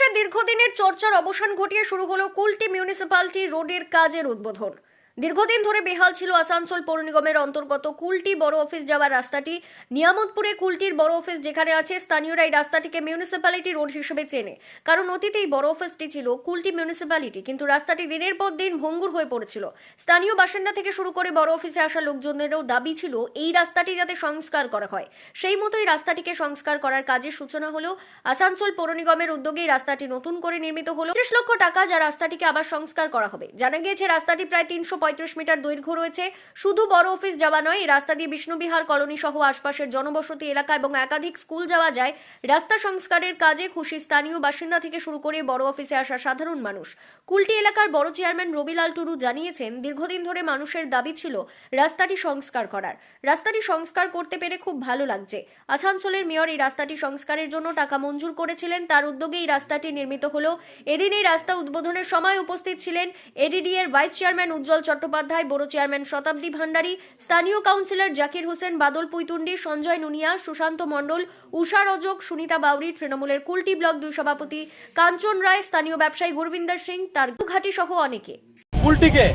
দীর্ঘদিনের চর্চার অবসান ঘটিয়ে শুরু হলো কুলটি মিউনিসিপ্যালিটি রোডের কাজের উদ্বোধন। দীর্ঘদিন ধরে বেহাল ছিল আসানসোল পৌর নিগমের অন্তর্গত কুলটি বড় অফিস যাওয়ার রাস্তাটি। নিয়ামতপুরে কুলটির বড় অফিস যেখানে আছে, স্থানীয়রা এই রাস্তাটিকে মিউনিসিপ্যালিটি রোড হিসেবে চেনে। কারণ অতীতে এই বড় অফিসটি ছিল কুলটি মিউনিসিপ্যালিটি কিন্তু রাস্তাটি দিনের পর দিন ভঙ্গুর হয়ে পড়েছিল। স্থানীয় বাসিন্দা থেকে শুরু করে বড় অফিসে আসা লোকজনেরও দাবি ছিল, এই রাস্তাটি যাতে সংস্কার করা হয়। সেই মতোই রাস্তাটিকে সংস্কার করার কাজের সূচনা হলো। আসানসোল পৌর নিগমের উদ্যোগে এই রাস্তাটি নতুন করে নির্মিত হলো। ত্রিশ লক্ষ টাকা যা রাস্তাটিকে আবার সংস্কার করা হবে। জানা গিয়েছে, রাস্তাটি প্রায় তিনশো পঁয়ত্রিশ মিটার দৈর্ঘ্য রয়েছে। শুধু বড় অফিস যাওয়া নয় রাস্তা দিয়ে বিষ্ণুবিহার কলোনি সহ আশপাশের জনবসতি এলাকা এবং একাধিক স্কুল যাওয়া যায়। রাস্তা সংস্কারের কাজে খুশি স্থানীয় বাসিন্দা থেকে শুরু করে বড় অফিসে আসা সাধারণ মানুষ। কুলটি এলাকার বড় চেয়ারম্যান রবিলাল টুডু জানিয়েছেন, দীর্ঘদিন ধরে মানুষের দাবি ছিল রাস্তাটি সংস্কার করার। রাস্তাটি সংস্কার করতে পেরে খুব ভালো লাগছে। আসানসোলের মেয়র এই রাস্তাটি সংস্কারের জন্য টাকা মঞ্জুর করেছিলেন। তার উদ্যোগে এই রাস্তাটি নির্মিত হলো। এদিন এই রাস্তা উদ্বোধনের সময় উপস্থিত ছিলেন এডিডি এর ভাইস চেয়ারম্যান উজ্জ্বল চট্টোপাধ্যায়, বড় চেয়ারম্যান শতাব্দী ভান্ডারী, স্থানীয় কাউন্সিলর জাকির হোসেন বাদল পুইতুন্ডি সঞ্জয় নুনিয়া, সুশান্ত মণ্ডল, উষা রজক, সুনিতা বাউরি, তৃণমূলের কুলটি ব্লক দুই সভাপতি কাঞ্চন রায়, স্থানীয় ব্যবসায়ী গুরবিন্দর সিং, তার ঘাটি সহ অনেকে। কুলটিকে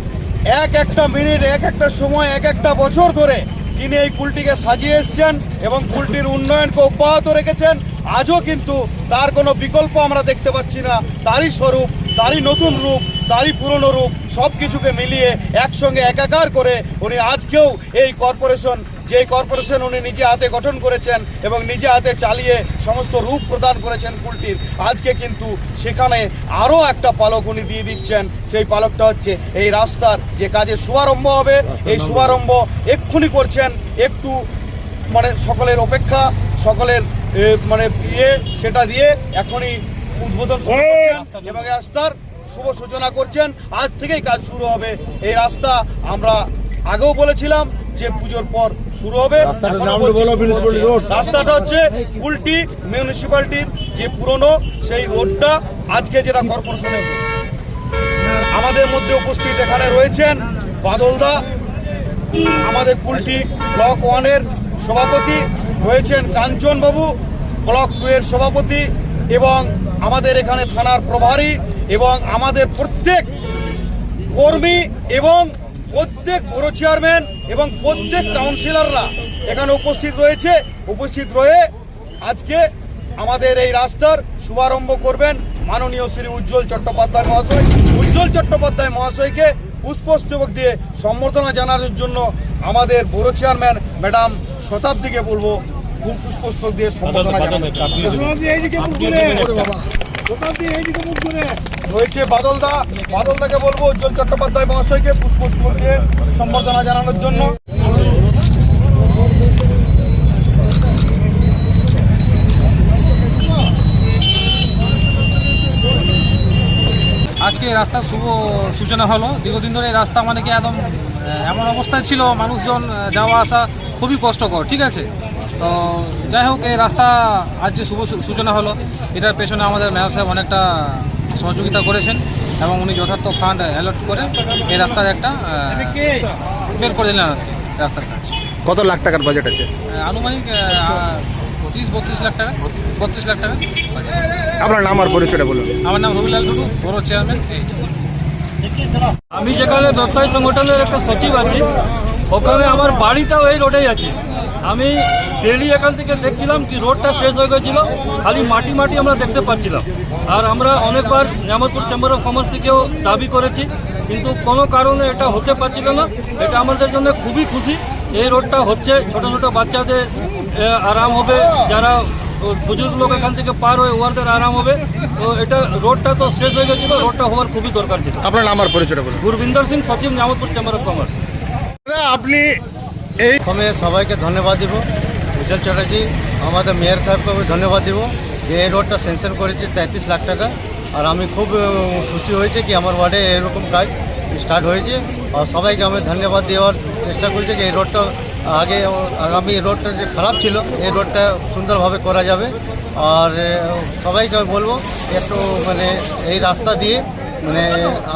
এক একটা মিনিট, এক একটা সময়, এক একটা বছর ধরে যিনি এই কুলটিকে সাজিয়ে এসছেন এবং কুলটির উন্নয়নকে অব্যাহত রেখেছেন, আজও কিন্তু তার কোনো বিকল্প আমরা দেখতে পাচ্ছি না। তারই স্বরূপ, তারই নতুন রূপ তারই পুরনো রূপ সব কিছুকে মিলিয়ে একসঙ্গে একাকার করে উনি আজকেও এই কর্পোরেশন যে কর্পোরেশন উনি নিজে হাতে গঠন করেছেন এবং নিজে হাতে চালিয়ে সমস্ত রূপ প্রদান করেছেন কুলটির আজকে কিন্তু সেখানে আরও একটা পালক উনি দিয়ে দিচ্ছেন। সেই পালকটা হচ্ছে এই রাস্তার যে কাজে শুভারম্ভ হবে এই শুভারম্ভ এক্ষুনি করছেন একটু মানে সকলের অপেক্ষা সকলের এ, মানে ইয়ে সেটা দিয়ে এখনই উদ্বোধন এবং রাস্তার শুভ সূচনা করছেন। আজ থেকেই কাজ শুরু হবে। এই রাস্তা আমরা আগেও বলেছিলাম যে পুজোর পর শুরু হবে। রাস্তাটা হচ্ছে। উল্টি মিউনিসিপ্যালিটির যে পুরনো সেই রোডটা আজকে যেটা কর্পোরেশনের আমাদের মধ্যে উপস্থিত এখানে রয়েছেন বাদলদা আমাদের কুলটি ব্লক ওয়ানের সভাপতি রয়েছেন কাঞ্চনবাবু ব্লক টু এর সভাপতি এবং আমাদের এখানে থানার প্রভারী এবং আমাদের প্রত্যেক কর্মী এবং প্রত্যেক পৌর চেয়ারম্যান এবং প্রত্যেক কাউন্সিলররা এখানে উপস্থিত রয়েছে উপস্থিত রয়ে আজকে আমাদের এই রাস্তার শুভারম্ভ করবেন মাননীয় শ্রী উজ্জ্বল চট্টোপাধ্যায় মহাশয় উজ্জ্বল চট্টোপাধ্যায় মহাশয়কে পুষ্পস্তবক দিয়ে সম্বর্ধনা জানানোর জন্য আমাদের বড় চেয়ারম্যান ম্যাডাম শতাব্দীকে বলব পুষ্পস্তক দিয়ে সম্বর্ধনা জানানোর রয়েছে বাদলদা। বাদলদাকে বলব, উজ্জ্বল চট্টোপাধ্যায় মহাশয়কে দিয়ে সম্বর্ধনা জানানোর জন্য। আজকে রাস্তার শুভ সূচনা হলো। দীর্ঘদিন ধরে রাস্তা মানে কি একদম এমন অবস্থায় ছিল মানুষজন যাওয়া আসা খুবই কষ্টকর, ঠিক আছে? তো যাই হোক এই রাস্তা আজ যে শুভ সূচনা হলো এটার পেছনে আমাদের মেয়র সাহেব অনেকটা সহযোগিতা করেছেন এবং উনি যথার্থ ফান্ড অ্যালট করে এই রাস্তার একটা বের করে দিলেন আর কি রাস্তার কাজ। কত লাখ টাকার বাজেট আছে? আনুমানিক তিরিশ বত্রিশ লাখ টাকা বত্রিশ লাখ টাকা। আপনার নাম আর পরিচয়টা বলুন। আমার নাম রবিলাল টুডু বড় চেয়ারম্যান আমি যেখানে ব্যবসায়ী সংগঠনের একটা সচিব আছি ওখানে আমার বাড়িটাও এই রোডেই আছে। আমি ডেলি এখান থেকে দেখছিলাম কি রোডটা শেষ হয়ে গেছিল খালি মাটি মাটি আমরা দেখতে পাচ্ছিলাম। আর আমরা অনেকবার নিয়ামতপুর চেম্বার অফ কমার্স থেকেও দাবি করেছি কিন্তু কোনো কারণে এটা হতে পারছিল না। এটা আমাদের জন্য খুবই খুশি এই রোডটা হচ্ছে ছোট ছোট বাচ্চাদের আরাম হবে যারা বুজুর্গ লোক এখান থেকে পার হয়ে ওয়ারদের আরাম হবে। তো এটা রোডটা তো শেষ হয়ে গেছিল রোডটা হওয়ার খুবই দরকার ছিল। আপনার নাম আর পরিচয়টা বলুন। গুরবিন্দর সিং সচিব নিয়ামতপুর চেম্বার অফ কমার্স আপনি এই প্রথমে সবাইকে ধন্যবাদ দিব। উজ্জ্বল চ্যাটার্জি, আমাদের মেয়র সাহেবকে আমি ধন্যবাদ দিব। যে এই রোডটা স্যাংশন করেছে তেত্রিশ লাখ টাকা। আর আমি খুব খুশি হয়েছে কি আমার ওয়ার্ডে এরকম কাজ স্টার্ট হয়েছে। আর সবাইকে আমি ধন্যবাদ দেওয়ার চেষ্টা করছি যে এই রোডটা আগে, আগামী রোডটা যে খারাপ ছিল, এই রোডটা সুন্দরভাবে করা যাবে। আর সবাইকে আমি বলব, একটু মানে এই রাস্তা দিয়ে মানে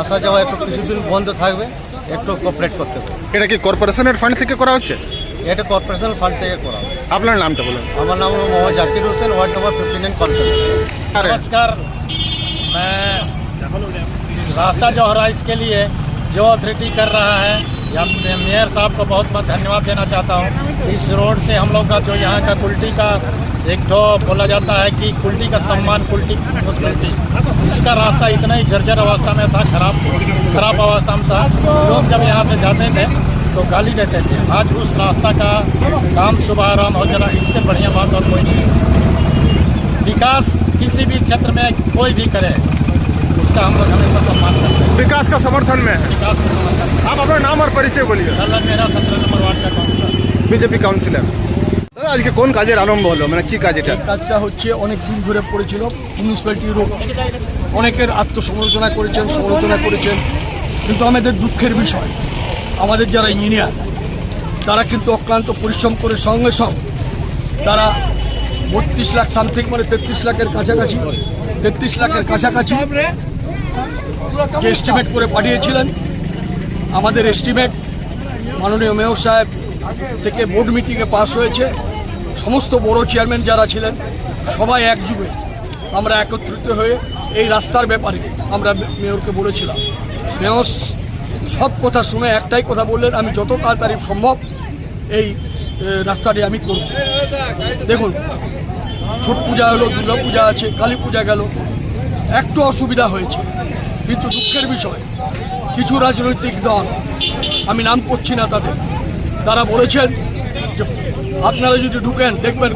আসা যাওয়া একটু কিছুদিন বন্ধ থাকবে। একটু কোঅপারেট করতে হবে এটা কি কর্পোরেশনের ফান্ড থেকে করা হচ্ছে এটা কর্পোরেশন ফান্ড থেকে করা আপনার নামটা বলুন আমার নাম Mohammad Zakir Hossain ward number fifty nine councillor আরে নমস্কার मैं रास्ता जो हो रहा है इसके लिए जो अथॉरिटी कर रहा है या मैं मेयर साहब को बहुत बहुत धन्यवाद देना चाहता हूँ इस रोड से हम लोग का जो यहाँ का कुल्टी का एक तो बोला जाता है कि कुल्टी का सम्मान कुल्टी मिलती इसका रास्ता इतना ही झरझर अवस्था में था खराब खराब अवस्था में था। लोग जब यहाँ से जाते थे तो गाली देते थे। आज उस रास्ता का काम शुभारंभ हो जाना इससे बढ़िया बात और कोई नहीं। विकास किसी भी क्षेत्र में कोई भी करे उसका हम लोग हमेशा सम्मान करते हैं। विकास का समर्थन में विकास का समर्थन। आप अपना नाम और परिचय बोलिए। मेरा सत्रह नंबर वार्ड का काउंसिलर बीजेपी काउंसिलर। আজকে কোন কাজের আরম্ভ হলো? মানে কি কাজ এটা? কাজটা হচ্ছে অনেক দিন ধরে পড়েছিল মিউনিসিপ্যালিটি রোড অনেকের আত্মসমালোচনা করেছেন, সমালোচনা করেছেন, কিন্তু আমাদের দুঃখের বিষয়, আমাদের যারা ইঞ্জিনিয়ার তারা কিন্তু অক্লান্ত পরিশ্রম করে সঙ্গে সঙ্গে তারা বত্রিশ লাখ সামথিং মানে তেত্রিশ লাখের কাছাকাছি, তেত্রিশ লাখের কাছাকাছি এস্টিমেট করে পাঠিয়েছিলেন। আমাদের এস্টিমেট মাননীয় মেয়র সাহেব থেকে বোর্ড মিটিংয়ে পাস হয়েছে। সমস্ত বড় চেয়ারম্যান যারা ছিলেন, সবাই একযুগে আমরা একত্রিত হয়ে এই রাস্তার ব্যাপারে আমরা মেয়রকে বলেছিলাম। মেয়র সব কথা শুনে একটাই কথা বললেন, আমি যত তাড়াতাড়ি সম্ভব এই রাস্তাটি আমি করব। দেখুন, ছট পূজা হলো, দুর্গা পূজা আছে, কালী পূজা গেল, একটু অসুবিধা হয়েছে, কিন্তু দুঃখের বিষয়, কিছু রাজনৈতিক দল, আমি নাম করছি না তাদের, তারা বলেছেন আপনারা যদি ঢুকেন, দেখবেন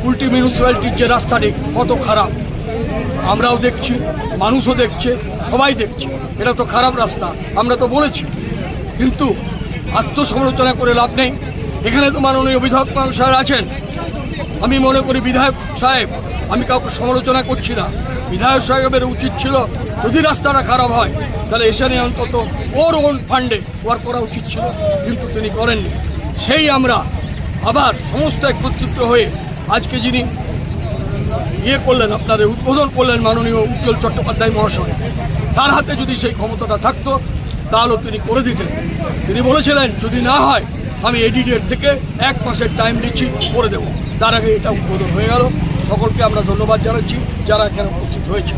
কুলটি মিউনিসিপ্যালিটির যে রাস্তাটি কত খারাপ। আমরাও দেখছি, মানুষও দেখছে, সবাই দেখছে। এটা তো খারাপ রাস্তা, আমরা তো বলেছি। কিন্তু আত্মসমালোচনা করে লাভ নেই। এখানে তো মাননীয় বিধায়ক সাহেব আছেন। আমি মনে করি বিধায়ক সাহেব, আমি কাউকে সমালোচনা করছি না। বিধায়ক সাহেবের উচিত ছিল, যদি রাস্তাটা খারাপ হয়, তাহলে এখানে অন্তত ওর ওন ফান্ডে ওয়ার্ক করা উচিত ছিল, কিন্তু তিনি করেননি। সেই আমরা আবার সমস্ত একত্রিত হয়ে আজকে যিনি ইয়ে করলেন আপনাদের উদ্বোধন করলেন মাননীয় উজ্জ্বল চট্টোপাধ্যায় মহাশয়, তার হাতে যদি সেই ক্ষমতাটা থাকতো তাহলেও তিনি করে দিতেন। তিনি বলেছিলেন, যদি না হয়, আমি এডিডের থেকে এক মাসের টাইম দিচ্ছি করে দেবো। তার আগে এটা উদ্বোধন হয়ে গেল। সকলকে আমরা ধন্যবাদ জানাচ্ছি, যারা এখানে উপস্থিত হয়েছে।